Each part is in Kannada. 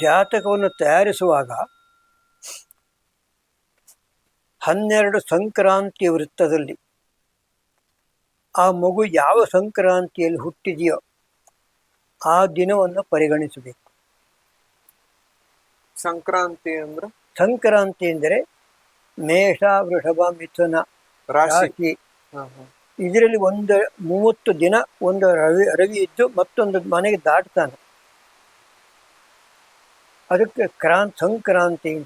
ಜಾತಕವನ್ನು ತಯಾರಿಸುವಾಗ ಹನ್ನೆರಡು ಸಂಕ್ರಾಂತಿ ವೃತ್ತದಲ್ಲಿ ಆ ಮಗು ಯಾವ ಸಂಕ್ರಾಂತಿಯಲ್ಲಿ ಹುಟ್ಟಿದೆಯೋ ಆ ದಿನವನ್ನು ಪರಿಗಣಿಸಬೇಕು. ಸಂಕ್ರಾಂತಿ ಅಂದ್ರೆ? ಸಂಕ್ರಾಂತಿ ಎಂದರೆ ಮೇಷ ವೃಷಭ ಮಿಥುನ ರಾಶಿ. ಇದರಲ್ಲಿ ಒಂದು ಮೂವತ್ತು ದಿನ ಒಂದು ರವಿ ರವಿ ಇದ್ದು ಮತ್ತೊಂದು ಮನೆಗೆ ದಾಟ್ತಾನೆ. ಅದಕ್ಕೆ ಕ್ರಾಂತಿ ಸಂಕ್ರಾಂತಿ.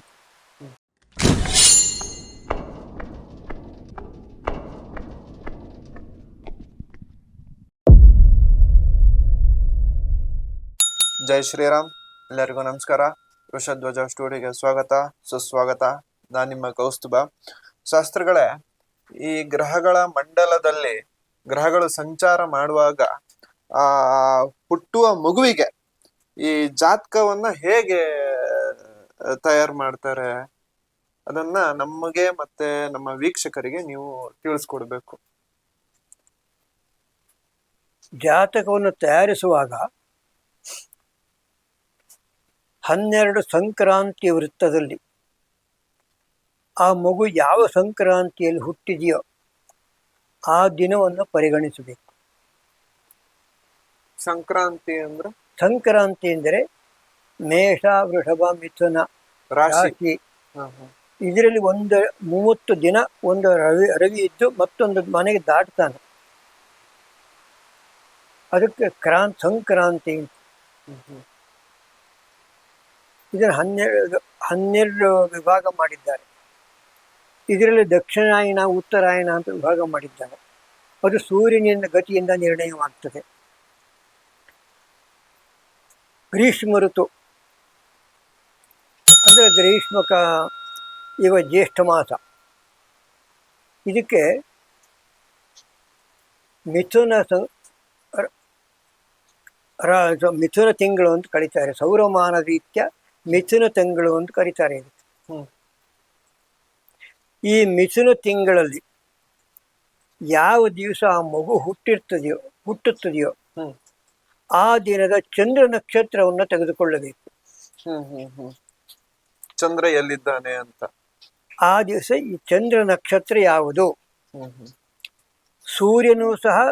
ಜೈ ಶ್ರೀರಾಮ್. ಎಲ್ಲರಿಗೂ ನಮಸ್ಕಾರ. ವೃಷಧ್ವಜ ಸ್ಟುಡಿಯೋಗೆ ಸ್ವಾಗತ, ಸುಸ್ವಾಗತ. ನಾನು ನಿಮ್ಮ ಕೌಸ್ತುಭ. ಶಾಸ್ತ್ರಗಳೇ, ಈ ಗ್ರಹಗಳ ಮಂಡಲದಲ್ಲಿ, ಗ್ರಹಗಳು ಸಂಚಾರ ಮಾಡುವಾಗ, ಆ, ಹುಟ್ಟುವ ಮಗುವಿಗೆ ಈ ಜಾತಕವನ್ನ ಹೇಗೆ ತಯಾರು ಮಾಡ್ತಾರೆ ಅದನ್ನ ನಮಗೆ ಮತ್ತೆ ನಮ್ಮ ವೀಕ್ಷಕರಿಗೆ ನೀವು ತಿಳಿಸ್ಕೊಡ್ಬೇಕು. ಜಾತಕವನ್ನು ತಯಾರಿಸುವಾಗ ಹನ್ನೆರಡು ಸಂಕ್ರಾಂತಿ ವೃತ್ತದಲ್ಲಿ ಆ ಮಗು ಯಾವ ಸಂಕ್ರಾಂತಿಯಲ್ಲಿ ಹುಟ್ಟಿದೆಯೋ ಆ ದಿನವನ್ನು ಪರಿಗಣಿಸಬೇಕು. ಸಂಕ್ರಾಂತಿ ಅಂದ್ರೆ? ಸಂಕ್ರಾಂತಿ ಎಂದರೆ ಮೇಷ ವೃಷಭ ಮಿಥುನ ರಾಶಿ. ಇದರಲ್ಲಿ ಒಂದು ಮೂವತ್ತು ದಿನ ಒಂದು ರವಿ ರವಿ ಇದ್ದು ಮತ್ತೊಂದು ಮನೆಗೆ ದಾಟ್ತಾನೆ. ಅದಕ್ಕೆ ಕ್ರಾಂತ್ ಸಂಕ್ರಾಂತಿ. ಇದನ್ನು ಹನ್ನೆರಡು ಹನ್ನೆರಡು ವಿಭಾಗ ಮಾಡಿದ್ದಾರೆ. ಇದರಲ್ಲಿ ದಕ್ಷಿಣಾಯನ ಉತ್ತರಾಯಣ ಅಂತ ವಿಭಾಗ ಮಾಡಿದ್ದಾರೆ. ಅದು ಸೂರ್ಯನಿಂದ ಗತಿಯಿಂದ ನಿರ್ಣಯವಾಗ್ತದೆ. ಗ್ರೀಷ್ಮ ಋತು ಅಂದರೆ ಗ್ರೀಷ್ಮಕ ಇವ ಜ್ಯೇಷ್ಠ ಮಾಸ ಇದಕ್ಕೆ ಮಿಥುನ ಮಿಥುನ ತಿಂಗಳು ಅಂತ ಕರೀತಾರೆ ಸೌರಮಾನ ರೀತ್ಯ ಮಿಥುನ ತಿಂಗಳು ಅಂತ ಕರೀತಾರೆ. ಈ ಮಿಥುನ ತಿಂಗಳಲ್ಲಿ ಯಾವ ದಿವಸ ಆ ಮಗು ಹುಟ್ಟಿರ್ತದೆಯೋ, ಹುಟ್ಟುತ್ತದೆಯೋ. ಆ ದಿನದ ಚಂದ್ರ ನಕ್ಷತ್ರವನ್ನು ತೆಗೆದುಕೊಳ್ಳಬೇಕು. ಹ್ಮ್ ಹ್ಮ್ ಹ್ಮ್. ಚಂದ್ರ ಎಲ್ಲಿದ್ದಾನೆ ಅಂತ. ಆ ದಿವಸ ಈ ಚಂದ್ರ ನಕ್ಷತ್ರ ಯಾವುದು? ಸೂರ್ಯನು ಹ್ಮ್. ಸೂರ್ಯನೂ ಸಹ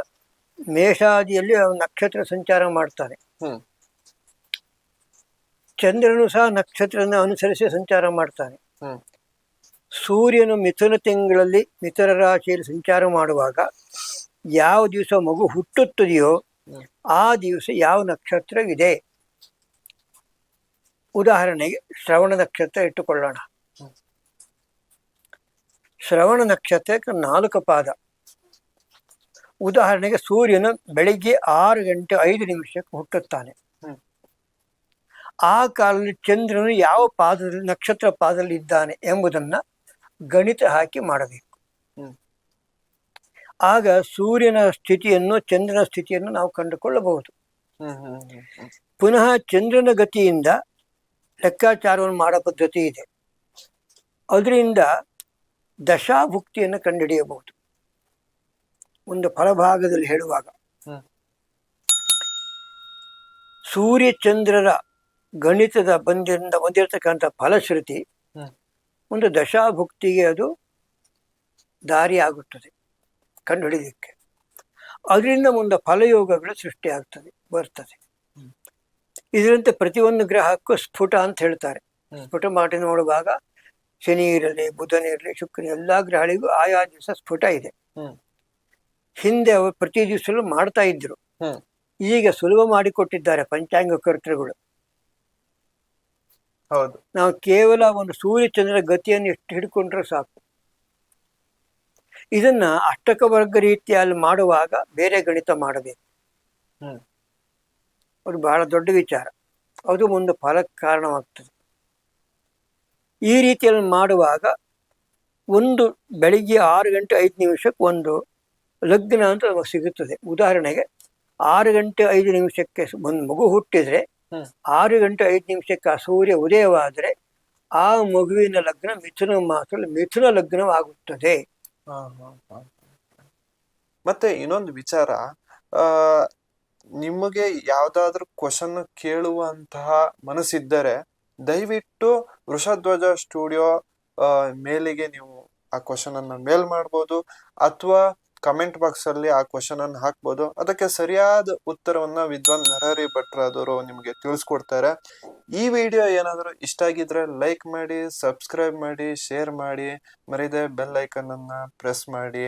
ಮೇಷಾದಿಯಲ್ಲಿ ನಕ್ಷತ್ರ ಸಂಚಾರ ಮಾಡ್ತಾನೆ. ಹ್ಮ್. ಚಂದ್ರನು ಸಹ ನಕ್ಷತ್ರನ ಅನುಸರಿಸಿ ಸಂಚಾರ ಮಾಡ್ತಾನೆ. ಹ್ಮ್. ಸೂರ್ಯನು ಮಿಥುನ ತಿಂಗಳಲ್ಲಿ ಮಿಥುನ ರಾಶಿಯಲ್ಲಿ ಸಂಚಾರ ಮಾಡುವಾಗ ಯಾವ ದಿವಸ ಮಗು ಹುಟ್ಟುತ್ತದೆಯೋ. ಆ ದಿವಸ ಯಾವ ನಕ್ಷತ್ರವಿದೆ? ಉದಾಹರಣೆಗೆ ಶ್ರವಣ ನಕ್ಷತ್ರ ಇಟ್ಟುಕೊಳ್ಳೋಣ. ಶ್ರವಣ ನಕ್ಷತ್ರಕ್ಕೆ ನಾಲ್ಕು ಪಾದ. ಉದಾಹರಣೆಗೆ ಸೂರ್ಯನು ಬೆಳಿಗ್ಗೆ ಆರು ಗಂಟೆ ಐದು ನಿಮಿಷಕ್ಕೆ ಹುಟ್ಟುತ್ತಾನೆ. ಆ ಕಾಲದಲ್ಲಿ ಚಂದ್ರನು ಯಾವ ಪಾದದಲ್ಲಿ ನಕ್ಷತ್ರ ಪಾದದಲ್ಲಿ ಇದ್ದಾನೆ ಎಂಬುದನ್ನ ಗಣಿತ ಹಾಕಿ ಮಾಡಬೇಕು. ಆಗ ಸೂರ್ಯನ ಸ್ಥಿತಿಯನ್ನು ಚಂದ್ರನ ಸ್ಥಿತಿಯನ್ನು ನಾವು ಕಂಡುಕೊಳ್ಳಬಹುದು. ಪುನಃ ಚಂದ್ರನ ಗತಿಯಿಂದ ಲೆಕ್ಕಾಚಾರವನ್ನು ಮಾಡೋ ಪದ್ಧತಿ ಇದೆ. ಅದರಿಂದ ದಶಾಭುಕ್ತಿಯನ್ನು ಕಂಡುಹಿಡಿಯಬಹುದು. ಒಂದು ಫಲಭಾಗದಲ್ಲಿ ಹೇಳುವಾಗ ಸೂರ್ಯ ಚಂದ್ರರ ಗಣಿತದ ಬಂದಿಂದ ಬಂದಿರತಕ್ಕಂಥ ಫಲಶ್ರುತಿ ಒಂದು ದಶಾಭುಕ್ತಿಗೆ ಅದು ದಾರಿಯಾಗುತ್ತದೆ. ಕಂಡುಹಿಡಿಯಲಿಕ್ಕೆ ಅದರಿಂದ ಮುಂದೆ ಫಲಯೋಗಗಳು ಸೃಷ್ಟಿಯಾಗ್ತದೆ ಬರ್ತದೆ. ಇದರಂತೆ ಪ್ರತಿಯೊಂದು ಗ್ರಹಕ್ಕೂ ಸ್ಫುಟ ಅಂತ ಹೇಳ್ತಾರೆ. ಸ್ಫುಟ ಮಾಡಿ ನೋಡುವಾಗ ಶನಿ ಇರಲಿ ಬುಧನ ಇರಲಿ ಶುಕ್ರ ಎಲ್ಲ ಗ್ರಹಗಳಿಗೂ ಆಯಾ ದಿವಸ ಸ್ಫುಟ ಇದೆ. ಹಿಂದೆ ಅವರು ಪ್ರತಿ ದಿವಸಲೂ ಮಾಡ್ತಾ ಇದ್ರು. ಈಗ ಸುಲಭ ಮಾಡಿಕೊಟ್ಟಿದ್ದಾರೆ ಪಂಚಾಂಗ ಕರ್ತೃಗಳು. ಹೌದು. ನಾವು ಕೇವಲ ಒಂದು ಸೂರ್ಯಚಂದ್ರ ಗತಿಯನ್ನು ಎಷ್ಟು ಹಿಡ್ಕೊಂಡ್ರೆ ಸಾಕು. ಇದನ್ನ ಅಷ್ಟಕ ವರ್ಗ ರೀತಿಯಲ್ಲಿ ಮಾಡುವಾಗ ಬೇರೆ ಗಣಿತ ಮಾಡಬೇಕು. ಹ್ಮ್. ಅದು ಬಹಳ ದೊಡ್ಡ ವಿಚಾರ. ಅದು ಒಂದು ಫಲಕ್ಕೆ ಕಾರಣವಾಗ್ತದೆ. ಈ ರೀತಿಯಲ್ಲಿ ಮಾಡುವಾಗ ಒಂದು ಬೆಳಿಗ್ಗೆ ಆರು ಗಂಟೆ ಐದು ನಿಮಿಷಕ್ಕೆ ಒಂದು ಲಗ್ನ ಅಂತ ನಮಗೆ ಸಿಗುತ್ತದೆ. ಉದಾಹರಣೆಗೆ ಆರು ಗಂಟೆ ಐದು ನಿಮಿಷಕ್ಕೆ ಒಂದು ಮಗು ಹುಟ್ಟಿದ್ರೆ. ಆರು ಗಂಟೆ ಐದು ನಿಮಿಷಕ್ಕೆ ಆ ಸೂರ್ಯ ಉದಯವಾದರೆ ಆ ಮಗುವಿನ ಲಗ್ನ ಮಿಥುನ ಮಾಸದಲ್ಲಿ ಮಿಥುನ ಲಗ್ನವಾಗುತ್ತದೆ. ಮತ್ತೆ ಇನ್ನೊಂದು ವಿಚಾರ, ಆ, ನಿಮಗೆ ಯಾವ್ದಾದ್ರು ಕ್ವಶನ್ ಕೇಳುವಂತಹ ಮನಸ್ಸಿದ್ದರೆ ದಯವಿಟ್ಟು ವೃಷಧ್ವಜ ಸ್ಟುಡಿಯೋ ಮೇಲಿಗೆ ನೀವು ಆ ಕ್ವಶನ್ ಅನ್ನ ಮೇಲ್ ಮಾಡ್ಬೋದು, ಅಥವಾ ಕಮೆಂಟ್ ಬಾಕ್ಸ್ ಅಲ್ಲಿ ಆ ಕ್ವಶನ್ ಅನ್ನು ಹಾಕ್ಬೋದು. ಅದಕ್ಕೆ ಸರಿಯಾದ ಉತ್ತರವನ್ನ ವಿದ್ವಾನ್ ನರಹರಿ ಭಟ್ರಾದವರು ನಿಮಗೆ ತಿಳಿಸ್ಕೊಡ್ತಾರೆ. ಈ ವಿಡಿಯೋ ಏನಾದರೂ ಇಷ್ಟ ಆಗಿದ್ರೆ ಲೈಕ್ ಮಾಡಿ ಸಬ್ಸ್ಕ್ರೈಬ್ ಮಾಡಿ ಶೇರ್ ಮಾಡಿ, ಮರಿದೆ ಬೆಲ್ ಐಕನ್ ಅನ್ನ ಪ್ರೆಸ್ ಮಾಡಿ.